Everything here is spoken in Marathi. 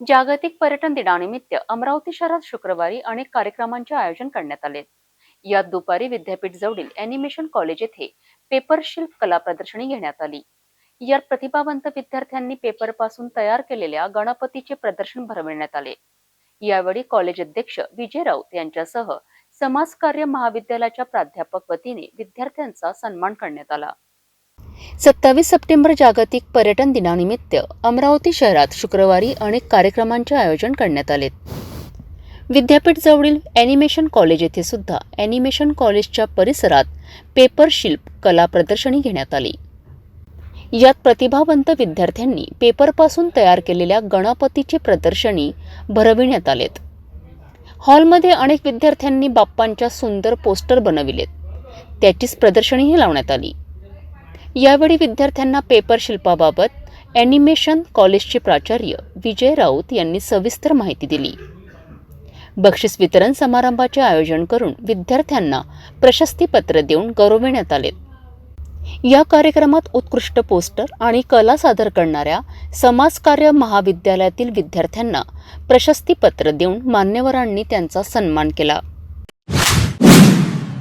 जागतिक पर्यटन दिनानिमित्त अमरावती शहरात शुक्रवारी अनेक कार्यक्रमांचे आयोजन करण्यात आले. यात दुपारी विद्यापीठ जवळील अॅनिमेशन कॉलेज येथे पेपर शिल्प कला प्रदर्शनी घेण्यात आली. यात प्रतिभावंत विद्यार्थ्यांनी पेपरपासून तयार केलेल्या गणपतीचे प्रदर्शन भरविण्यात आले. यावेळी कॉलेज अध्यक्ष विजय राऊत यांच्यासह समाजकार्य महाविद्यालयाच्या प्राध्यापक वतीने विद्यार्थ्यांचा सन्मान करण्यात आला. सत्तावीस सप्टेंबर जागतिक पर्यटन दिनानिमित्त अमरावती शहरात शुक्रवारी अनेक कार्यक्रमांचे आयोजन करण्यात आले. विद्यापीठ जवळील ॲनिमेशन कॉलेज येथे सुद्धा ॲनिमेशन कॉलेजच्या परिसरात पेपर शिल्प कला प्रदर्शनी घेण्यात आली. यात प्रतिभावंत विद्यार्थ्यांनी पेपरपासून तयार केलेल्या गणपतीचे प्रदर्शनी भरविण्यात आलेत. हॉलमध्ये अनेक विद्यार्थ्यांनी बाप्पांच्या सुंदर पोस्टर बनविलेत. त्याचीच प्रदर्शनीही लावण्यात आली. यावेळी विद्यार्थ्यांना पेपर शिल्पाबाबत ॲनिमेशन कॉलेजचे प्राचार्य विजय राऊत यांनी सविस्तर माहिती दिली. बक्षीस वितरण समारंभाचे आयोजन करून विद्यार्थ्यांना प्रशस्तीपत्र देऊन गौरविण्यात आले. या कार्यक्रमात उत्कृष्ट पोस्टर आणि कला सादर करणाऱ्या समाजकार्य महाविद्यालयातील विद्यार्थ्यांना प्रशस्तीपत्र देऊन मान्यवरांनी त्यांचा सन्मान केला.